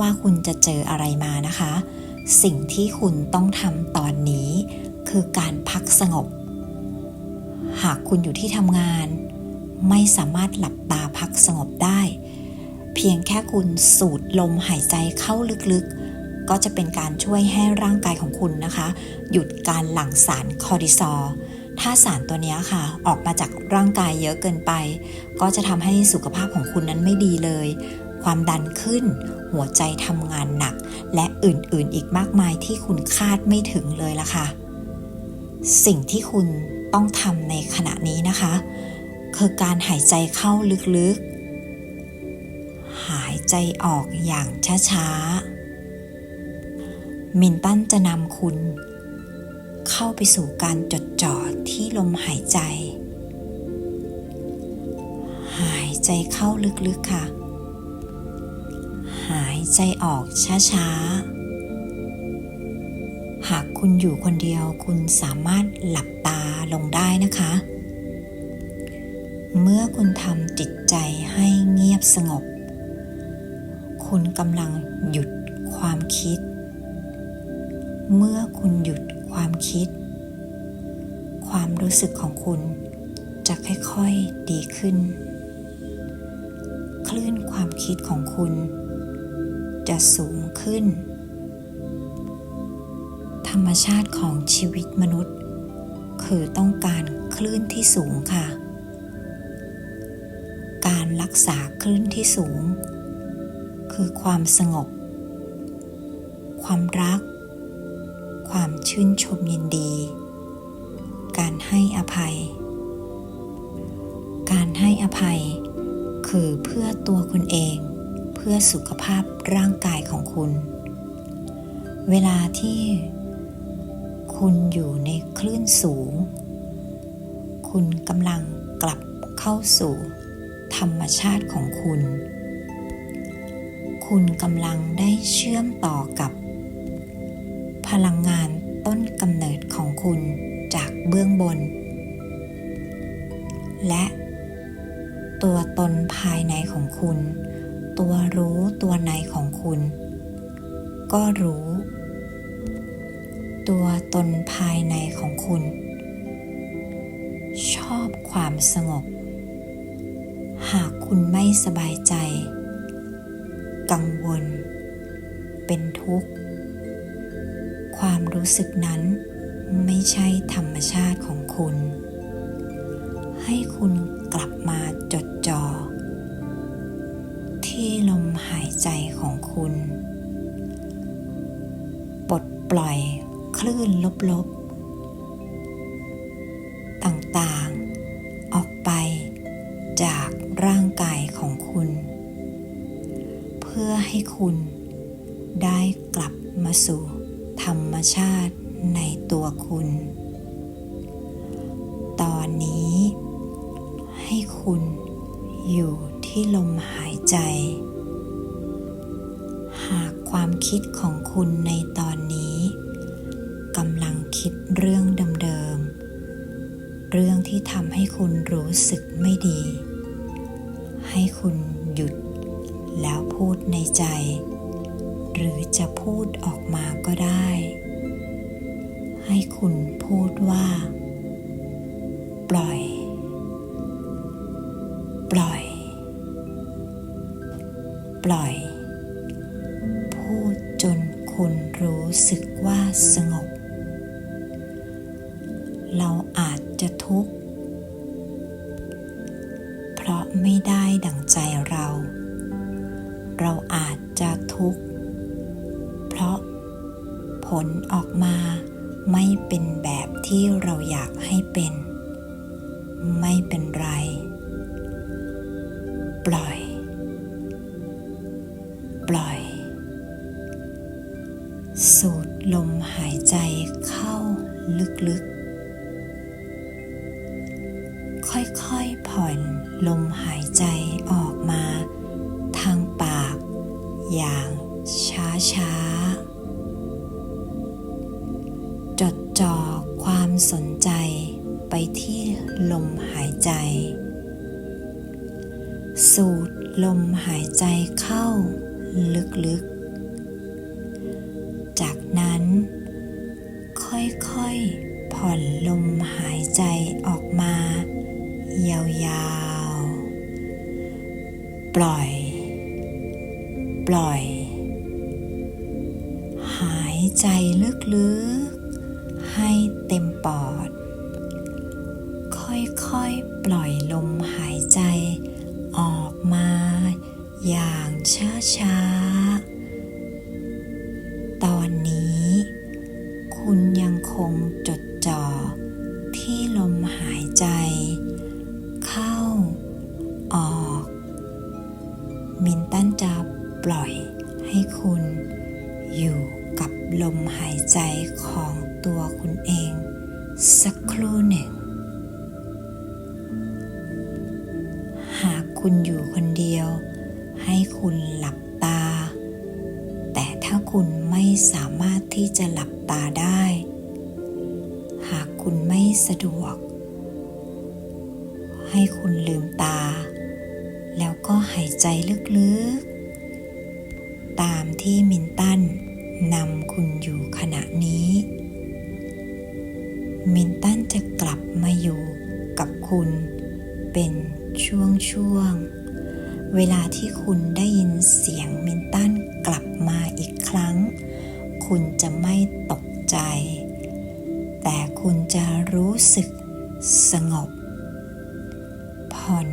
ว่าคุณจะเจออะไรมานะคะ สิ่งที่คุณต้องทำตอนนี้ คือการพักสงบ หากคุณอยู่ที่ทำงาน ไม่สามารถหลับตาพักสงบได้ เพียงแค่คุณสูดลมหายใจเข้าลึกๆ ก็จะเป็นการช่วยให้ร่างกายของคุณนะคะ หยุดการหลั่งสารคอร์ติซอลถ้าสารตัวนี้ค่ะ ออกมาจากร่างกายเยอะเกินไป ก็จะทำให้สุขภาพของคุณนั้นไม่ดีเลย ความดันขึ้น หัวใจทำงานหนัก และอื่นๆอีกมากมายที่คุณคาดไม่ถึงเลยล่ะค่ะ สิ่งที่คุณต้องทำในขณะนี้นะคะ คือการหายใจเข้าลึกๆ หายใจออกอย่างช้าๆ มินตันจะนำคุณ เข้าไปสู่การจดจ่อที่ลมหายใจ หายใจเข้าลึกๆค่ะ หายใจออกช้าๆ หากคุณอยู่คนเดียวคุณสามารถหลับตาลงได้นะคะ เมื่อคุณทำจิตใจให้เงียบสงบ คุณกำลังหยุดความคิด เมื่อคุณหยุดความคิด ความรู้สึกของคุณจะค่อยๆดีขึ้น คลื่นความคิดของคุณ จะสูงขึ้น ธรรมชาติของชีวิตมนุษย์ คือต้องการคลื่นที่สูงค่ะ การรักษาคลื่นที่สูง คือความสงบ ความรัก ความชื่นชมยินดี การให้อภัย การให้อภัย คือเพื่อตัวคุณเอง พื่อสุขภาพร่างกายของคุณ เวลาที่คุณอยู่ในคลื่นสูง คุณกำลังกลับเข้าสู่ธรรมชาติของคุณ คุณกำลังได้เชื่อมต่อกับ พลังงานต้นกำเนิดของคุณจากเบื้องบน และตัวตนภายในของคุณ ตัวรู้ตัวในของคุณ ก็รู้ ตัวตนภายในของคุณ ชอบความสงบ หากคุณไม่สบายใจ กังวล เป็นทุกข์ ความรู้สึกนั้นไม่ใช่ธรรมชาติของคุณ ให้คุณกลับมาจดจ่อ ที่ลมหายใจของคุณ ปลดปล่อยคลื่นลบๆ ต่างๆ ออกไปจากร่างกายของคุณ เพื่อให้คุณ ความคิดของคุณในตอนนี้กำลังคิดเรื่องเดิมๆ เรื่องที่ทำให้คุณรู้สึกไม่ดี ให้คุณหยุดแล้วพูดในใจ หรือจะพูดออกมาก็ได้ ให้คุณพูดว่า ปล่อย ปล่อย ปล่อย คุณรู้สึกว่าสงบ เราอาจจะทุกข์ เพราะไม่ได้ดังใจเรา เราอาจจะทุกข์ เพราะผลออกมาไม่เป็นแบบที่เราอยากให้เป็น ไม่เป็นไร ปล่อย ปล่อย ลมหายใจเข้าลึกๆ ค่อยๆ ผ่อนลมหายใจออกมา ทางปาก อย่างช้าๆ จดจ่อความสนใจไปที่ลมหายใจ สูดลมหายใจเข้าลึกๆ หายใจลึกๆ ให้เต็มปอด ค่อยๆ ปล่อยลมหายใจออกมา อย่างช้าๆ ตอนนี้ คุณยังคงจดจ่อที่ลมหายใจ เข้า ออก มินตันจะปล่อยให้คุณอยู่ ลมหายใจของตัวคุณเอง สักครู่หนึ่ง หากคุณอยู่คนเดียว ให้คุณหลับตา แต่ถ้าคุณไม่สามารถที่จะหลับตาได้ หากคุณไม่สะดวก ให้คุณลืมตา แล้วก็หายใจลึกๆ ตามที่มินตัน นำคุณอยู่ขณะนี้ มินตันจะกลับมาอยู่กับคุณเป็นช่วงๆเวลาที่คุณได้ยินเสียงมินตันกลับมาอีกครั้ง คุณจะไม่ตกใจ แต่คุณจะรู้สึกสงบ ผ่อน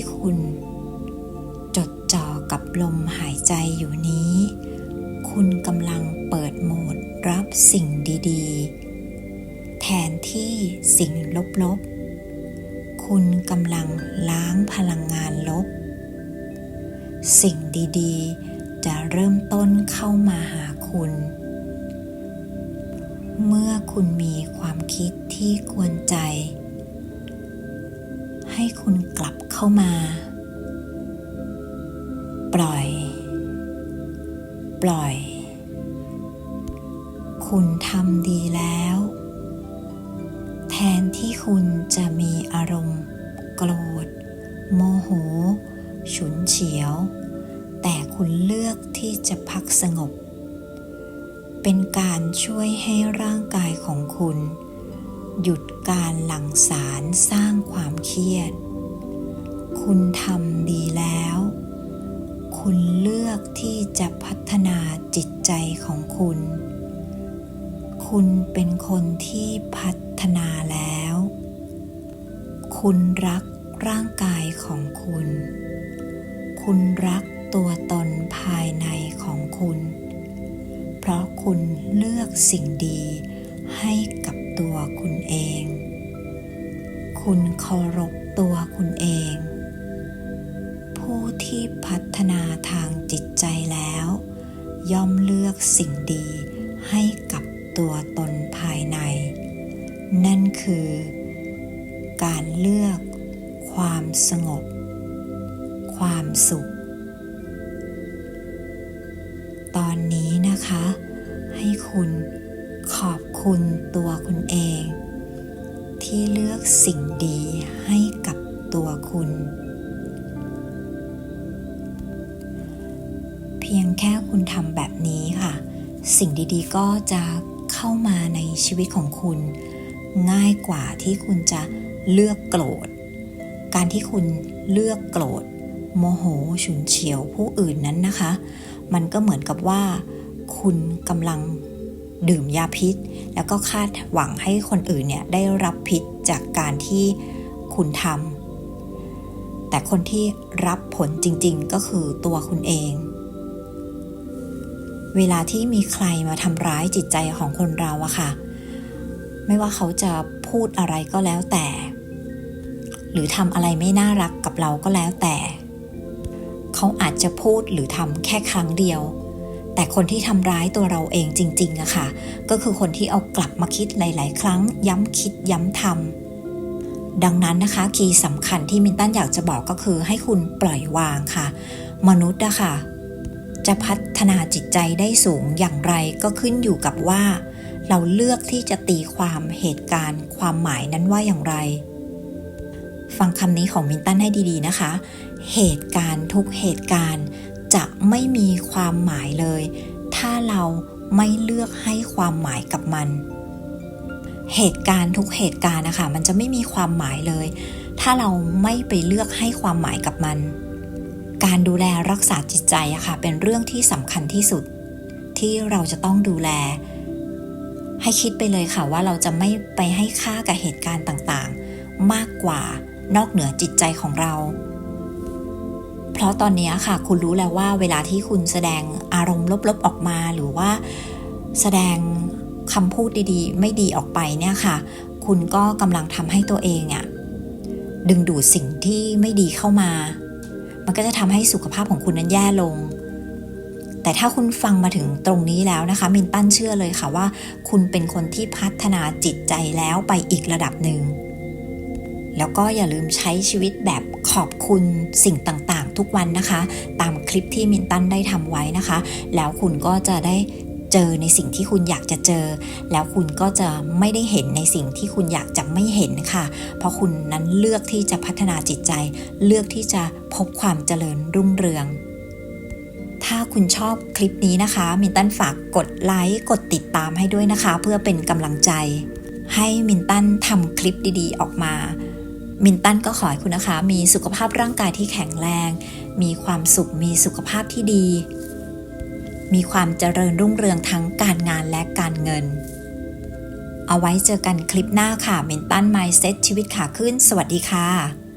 ที่คุณ จดจ่อกับลมหายใจอยู่นี้ คุณกำลังเปิดโหมดรับสิ่งดีๆ แทนที่สิ่งลบๆ คุณกำลังล้างพลังงานลบ สิ่งดีๆ จะเริ่มต้นเข้ามาหาคุณ เมื่อคุณมีความคิดที่กวนใจ ให้คุณกลับเข้ามา ปล่อย ปล่อย คุณทำดีแล้ว แทนที่คุณจะมีอารมณ์ โกรธ โมโห ฉุนเฉียว แต่คุณเลือกที่จะพักสงบ เป็นการช่วยให้ร่างกายของคุณ หยุด การหลั่งสารสร้างความเครียด คุณทำดีแล้ว คุณเลือกที่จะพัฒนาจิตใจของคุณ คุณเป็นคนที่พัฒนาแล้ว คุณรักร่างกายของคุณ คุณรักตัวตนภายในของคุณ เพราะคุณเลือกสิ่งดีให้กับตัวคุณเอง คุณเคารพตัวคุณเอง ผู้ที่พัฒนาทางจิตใจแล้ว ย่อมเลือกสิ่งดีให้กับตัว ที่เลือกสิ่งดีให้กับตัวคุณ เพียงแค่คุณทำแบบนี้ค่ะ สิ่งดีๆก็จะเข้ามาในชีวิตของคุณ ง่ายกว่าที่คุณจะเลือกโกรธ การที่คุณเลือกโกรธ โมโหฉุนเฉียวผู้อื่นนั้นนะคะ มันก็เหมือนกับว่า คุณกำลัง ดื่มยาพิษ แล้วก็คาดหวังให้คนอื่นเนี่ยได้รับพิษจากการที่คุณทำแต่คนที่รับผลจริงๆ ก็คือตัวคุณเอง เวลาที่มีใครมาทำร้ายจิตใจของคนเราอะค่ะ ไม่ว่าเขาจะพูดอะไรก็แล้วแต่ หรือทำอะไรไม่น่ารักกับเราก็แล้วแต่ เขาอาจจะพูดหรือทำแค่ครั้งเดียว แต่คนที่ทำร้ายตัวเราเองจริงๆอะค่ะ ก็คือคนที่เอากลับมาคิดหลาย ๆ ครั้ง ย้ำคิดย้ำทำดังนั้นนะคะ คีย์สำคัญที่มินตันอยากจะบอกก็คือ ให้คุณปล่อยวางค่ะ มนุษย์อะค่ะ จะพัฒนาจิตใจได้สูงอย่างไรก็ขึ้นอยู่กับว่า เราเลือกที่จะตีความเหตุการณ์ ความหมายนั้นว่าอย่างไร ฟังคำนี้ของมินตันให้ดีๆนะคะ เหตุการณ์ทุกเหตุการณ์ จะไม่มีความหมายเลย ถ้าเราไม่เลือกให้ความหมายกับมัน เหตุการณ์ทุกเหตุการณ์นะคะมันจะไม่มีความหมายเลย ถ้าเราไม่ไปเลือกให้ความหมายกับมัน การดูแลรักษาจิตใจอะค่ะเป็นเรื่องที่สำคัญที่สุด ที่เราจะต้องดูแล ให้คิดไปเลยค่ะว่าเราจะไม่ไปให้ค่ากับเหตุการณ์ต่างๆ มากกว่านอกเหนือจิตใจของเรา เพราะตอนนี้ค่ะ คุณรู้แล้วว่าเวลาที่คุณแสดงอารมณ์ลบๆออกมาหรือว่าแสดงคำพูดดีๆ ไม่ดีออกไปเนี่ยค่ะ คุณก็กำลังทำให้ตัวเองอะดึงดูดสิ่งที่ไม่ดีเข้ามา มันก็จะทำให้สุขภาพของคุณนั้นแย่ลง แต่ถ้าคุณฟังมาถึงตรงนี้แล้วนะคะ มินตั้นเชื่อเลยค่ะว่า คุณเป็นคนที่พัฒนาจิตใจแล้วไปอีกระดับหนึ่ง แล้วก็อย่าลืมใช้ชีวิตแบบขอบคุณสิ่งต่าง ทุกวันนะคะ ตามคลิปที่มินตันได้ทำไว้นะคะ แล้วคุณก็จะได้เจอในสิ่งที่คุณอยากจะเจอ แล้วคุณก็จะไม่ได้เห็นในสิ่งที่คุณอยากจะไม่เห็นค่ะ เพราะคุณนั้นเลือกที่จะพัฒนาจิตใจ เลือกที่จะพบความเจริญรุ่งเรืองถ้าคุณชอบคลิปนี้นะคะ มินตันฝากกดไลค์ กดติดตามให้ด้วยนะคะ เพื่อเป็นกำลังใจ ให้มินตันทำคลิปดีๆ ออกมา มินตันก็ขอให้คุณนะคะ มีสุขภาพร่างกายที่แข็งแรง มีความสุข มีสุขภาพที่ดี มีความเจริญรุ่งเรืองทั้งการงานและการเงิน เอาไว้เจอกันคลิปหน้าค่ะ มินตันไมซ์เซ็ตชีวิตขาขึ้น สวัสดีค่ะ